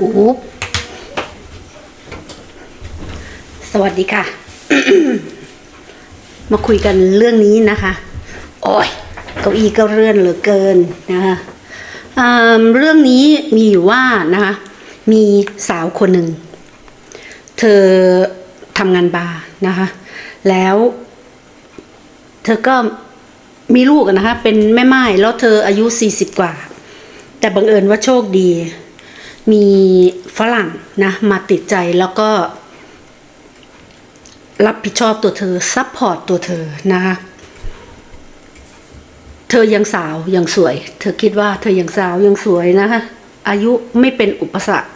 อุ๊สวัสดีค่ะ มาคุยกันเรื่องนี้นะคะ โอ้ยเก้าอี้ก็เลื่อนเหลือเกินนะคะเรื่องนี้มีอยู่ว่านะคะ มีสาวคนหนึ่ง เธอทำงานบาร์นะคะ แล้ว เธอก็มีลูกนะคะ เป็นแม่ไม้แล้วเธออายุ 40 กว่า แต่บังเอิญว่าโชคดี มีฝรั่งนะมาติดใจแล้วก็ รับผิดชอบตัวเธอซัพพอร์ตตัวเธอนะคะเธอยังสาวยังสวย เธอคิดว่าเธอยังสาวยังสวยนะคะอายุไม่เป็นอุปสรรค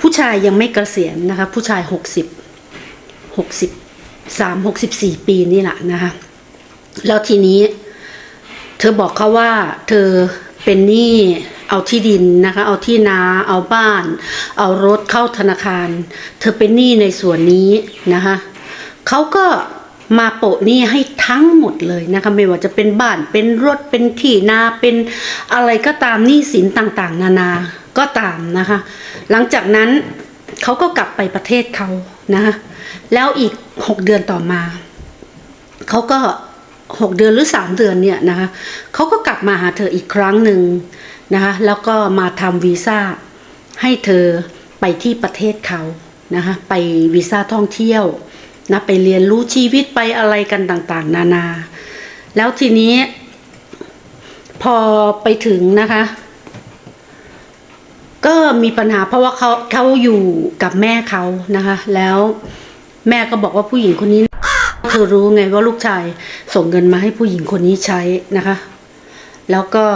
ผู้ชายยังไม่เกษียณนะคะ ผู้ชายหกสิบหกสิบสามหกสิบสี่ปีนี่แหละนะคะแล้วทีนี้ เธอบอกเขาว่า เธอเป็นหนี้ เอาที่ดินนะคะ เอาที่นา เอาบ้าน เอารถเข้าธนาคาร เธอเป็นหนี้ในส่วนนี้นะคะเขาก็มาโปะหนี้ให้ทั้งหมดเลยนะคะไม่ว่าจะเป็นบ้านเป็นรถเป็นที่นาเป็นอะไรก็ตามหนี้สินต่างๆ นานาก็ตามนะคะ หลังจากนั้นเขาก็กลับไปประเทศเขานะคะแล้วอีกหกเดือนต่อมาเขาก็หกเดือนหรือสามเดือนเนี่ยนะคะเขาก็กลับมาหาเธออีกครั้งหนึ่ง นะคะแล้วก็มาทำวีซ่าให้เธอไปที่ประเทศเขานะคะไปวีซ่าท่องเที่ยวนะไปเรียนรู้ชีวิตไปอะไรกันต่างๆ นานา แล้วทีนี้ พอไปถึงนะคะ ก็มีปัญหาเพราะว่าเขาเขาอยู่กับแม่เขานะคะ แล้วแม่ก็บอกว่าผู้หญิงคนนี้เธอรู้ไงว่าลูกชายส่งเงินมาให้ผู้หญิงคนนี้ใช้นะคะ แล้วก็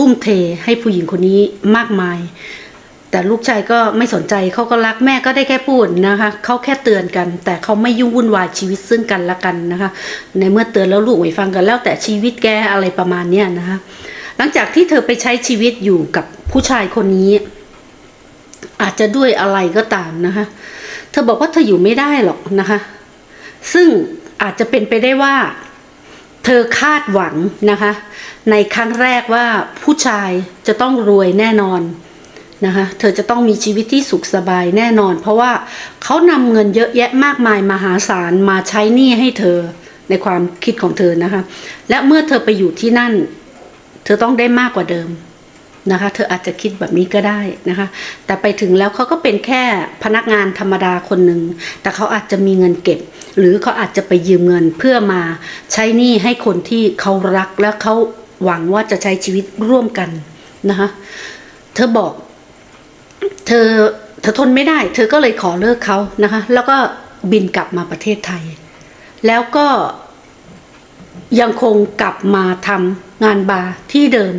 ทุ่มเทให้ผู้หญิงคนนี้มากมาย แต่ลูกชายก็ไม่สนใจเขาก็รักแม่ก็ได้แค่พูดนะคะเขาแค่เตือนกัน แต่เขาไม่ยุ่งวุ่นวายชีวิตซึ่งกันและกันนะคะ ในเมื่อเตือนแล้วลูกไม่ฟังกันแล้วแต่ชีวิตแกอะไรประมาณเนี้ยนะคะ หลังจากที่เธอไปใช้ชีวิตอยู่กับผู้ชายคนนี้ อาจจะด้วยอะไรก็ตามนะคะ เธอบอกว่าเธออยู่ไม่ได้หรอกนะคะ ซึ่งอาจจะเป็นไปได้ว่า เธอคาดหวังนะคะ ในครั้งแรกว่าผู้ชายจะต้องรวยแน่นอนนะคะ เธอจะต้องมีชีวิตที่สุขสบายแน่นอน เพราะว่าเขานำเงินเยอะแยะมากมายมหาศาลมาใช้หนี้ให้เธอในความคิดของเธอนะคะ และเมื่อเธอไปอยู่ที่นั่น เธอต้องได้มากกว่าเดิม นะคะ เธออาจจะคิดแบบนี้ก็ได้นะคะ แต่ไปถึงแล้วเขาก็เป็นแค่พนักงานธรรมดาคนหนึ่ง แต่เขาอาจจะมีเงินเก็บ หรือเขาอาจจะไปยืมเงินเพื่อมาใช้หนี้ให้คนที่เขารักและเขาหวังว่าจะใช้ชีวิตร่วมกันนะคะ เธอบอก เธอเธอทนไม่ได้ เธอก็เลยขอเลิกเขานะคะ แล้วก็บินกลับมาประเทศไทย แล้วก็ยังคงกลับมาทำงานบาร์ที่เดิม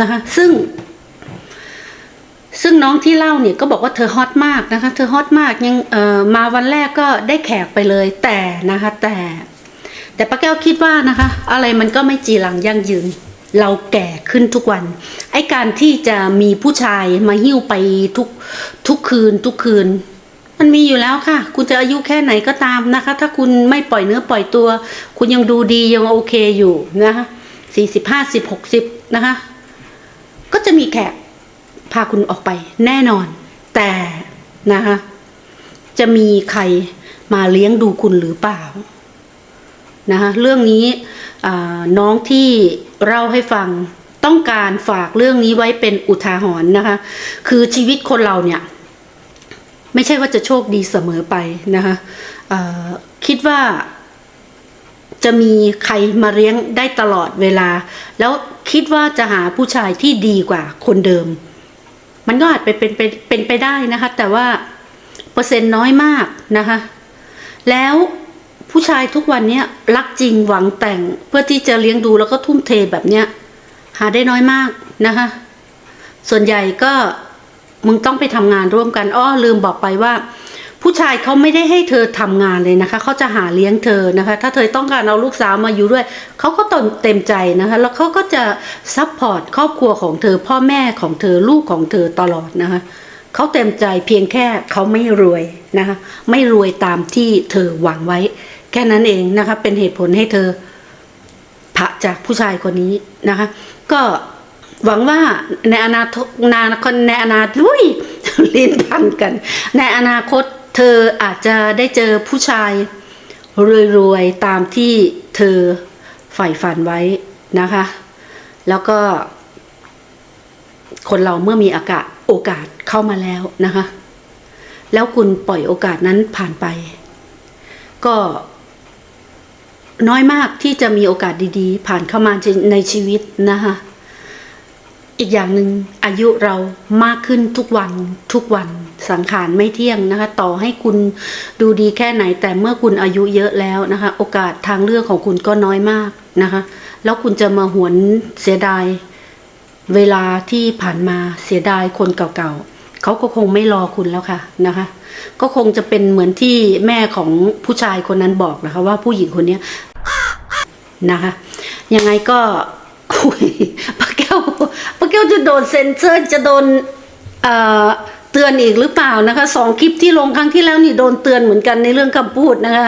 นะคะ ซึ่ง ซึ่งน้องที่เล่าเนี่ยก็บอกว่าเธอฮอตมากนะคะ เธอฮอตมากยังเอ่อมาวันแรกก็ได้แขกไปเลยแต่นะคะ แต่ แต่ป้าแก้วคิดว่านะคะ อะไรมันก็ไม่จีรังยั่งยืน เราแก่ขึ้นทุกวัน ไอการที่จะมีผู้ชายมาหิ้วไปทุกทุกคืนทุกคืนมันมีอยู่แล้วค่ะ คุณจะอายุแค่ไหนก็ตามนะคะ ถ้าคุณไม่ปล่อยเนื้อปล่อยตัว คุณยังดูดียังโอเคอยู่นะคะสี่สิบห้าสิบหกสิบนะคะ ก็จะมีแขกพาคุณออกไปแน่นอน แต่นะคะจะมีใครมาเลี้ยงดูคุณหรือเปล่านะคะเรื่องนี้น้องที่เล่าให้ฟังต้องการฝากเรื่องนี้ไว้เป็นอุทาหรณ์นะคะ คือชีวิตคนเราเนี่ย ไม่ใช่ว่าจะโชคดีเสมอไปนะคะคิดว่า จะมีใครมาเลี้ยงได้ตลอดเวลา แล้วคิดว่าจะหาผู้ชายที่ดีกว่าคนเดิม มันก็อาจไปเป็นเป็นเป็นไปได้นะคะ แต่ว่าเปอร์เซ็นต์น้อยมากนะคะ แล้วผู้ชายทุกวันนี้รักจริงหวังแต่งเพื่อที่จะเลี้ยงดูแล้วก็ทุ่มเทแบบเนี้ย หาได้น้อยมากนะคะ ส่วนใหญ่ก็มึงต้องไปทำงานร่วมกันอ้อลืมบอกไปว่า ผู้ชายเขาไม่ได้ให้เธอทำงานเลยนะคะเขาจะหาเลี้ยงเธอนะคะ ถ้าเธอต้องการเอาลูกสาวมาอยู่ด้วยเขาก็ตนเต็มใจนะคะ แล้วเขาก็จะซัพพอร์ตครอบครัวของเธอ พ่อแม่ของเธอลูกของเธอตลอดนะคะเขาเต็มใจเพียงแค่เขาไม่รวยนะคะไม่รวยตามที่เธอหวังไว้ แค่นั้นเองนะคะ เป็นเหตุผลให้เธอพะจากผู้ชายคนนี้นะคะ ก็หวังว่าในอนาคตนาคตในอนาคตอุ้ยลิ้นพันกัน ในอนาคต เธออาจจะได้เจอผู้ชายรวยๆตามที่เธอใฝ่ฝันไว้นะคะ แล้วก็ คนเราเมื่อมีอากาศโอกาสเข้ามาแล้วนะคะ แล้วคุณปล่อยโอกาสนั้นผ่านไป ก็น้อยมากที่จะมีโอกาสดีๆ ผ่านเข้ามาในชีวิตนะคะ อีกอย่างหนึ่งอายุเรามากขึ้นทุกวันทุกวันสังขารไม่เที่ยงนะคะ ต่อให้คุณดูดีแค่ไหน แต่เมื่อคุณอายุเยอะแล้วนะคะ โอกาสทางเลือกของคุณก็น้อยมากนะคะ แล้วคุณจะมาหวนเสียดาย เวลาที่ผ่านมาเสียดายคนเก่าๆเขาก็คงไม่รอคุณแล้วค่ะนะคะ ก็คงจะเป็นเหมือนที่แม่ของผู้ชายคนนั้นบอกนะคะ ว่าผู้หญิงคนนี้นะคะ ยังไงก็ โดนเซ็นเซอร์จะโดนเตือนอีกหรือเปล่านะคะสองคลิปที่ลงครั้งที่แล้วนี่โดนเตือนเหมือนกันในเรื่องคำพูดนะคะ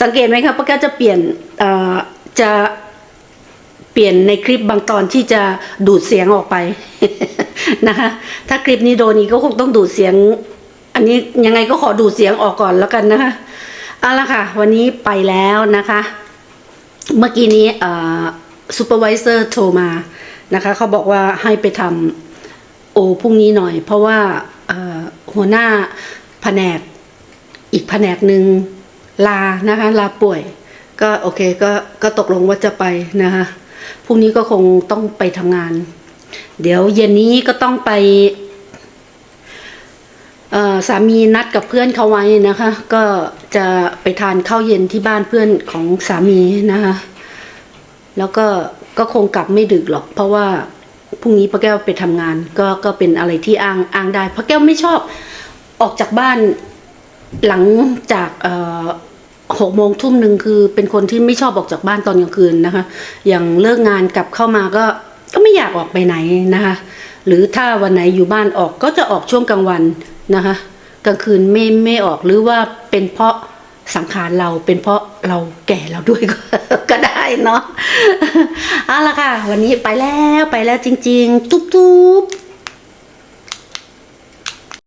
สังเกตไหมคะป้าแก้วจะเปลี่ยนจะเปลี่ยนในคลิปบางตอนที่จะดูดเสียงออกไปนะคะถ้าคลิปนี้โดนอีกก็คงต้องดูดเสียง อันนี้ยังไงก็ขอดูดเสียงออกก่อนแล้วกันนะคะเอาละค่ะ วันนี้ไปแล้วนะคะ เมื่อกี้นี้ซูเปอร์วิเซอร์โทรมา นะคะเขาบอกว่าให้ไปทำโอพรุ่งนี้หน่อย เพราะว่าหัวหน้าแผนกอีกแผนกหนึ่งลานะคะลาป่วย ก็โอเคก็ก็ตกลงว่าจะไปนะคะพรุ่งนี้ก็คงต้องไปทำงาน เดี๋ยวเย็นนี้ก็ต้องไปสามีนัดกับเพื่อนเขาไว้นะคะ ก็จะไปทานข้าวเย็นที่บ้านเพื่อนของสามีนะคะ แล้วก็ ก็คงกลับไม่ดึกหรอก เพราะว่าพรุ่งนี้ป้าแก้วไปทำงาน ก็ก็เป็นอะไรที่อ้างอ้างได้ป้าแก้วไม่ชอบออกจากบ้านหลังจากหกโมงทุ่มหนึ่งคือเป็นคนที่ไม่ชอบออกจากบ้านตอนกลางคืนนะคะ อย่างเลิกงานกลับเข้ามาก็ก็ไม่อยากออกไปไหนนะคะ หรือถ้าวันไหนอยู่บ้านออกก็จะออกช่วงกลางวันนะคะ กลางคืนไม่ไม่ออกหรือว่าเป็นเพราะสังขารเราเป็นเพราะ เราแก่เราด้วยก็ได้เนาะเอาละค่ะ วันนี้ไปแล้วไปแล้วจริง ๆ จุ๊บๆ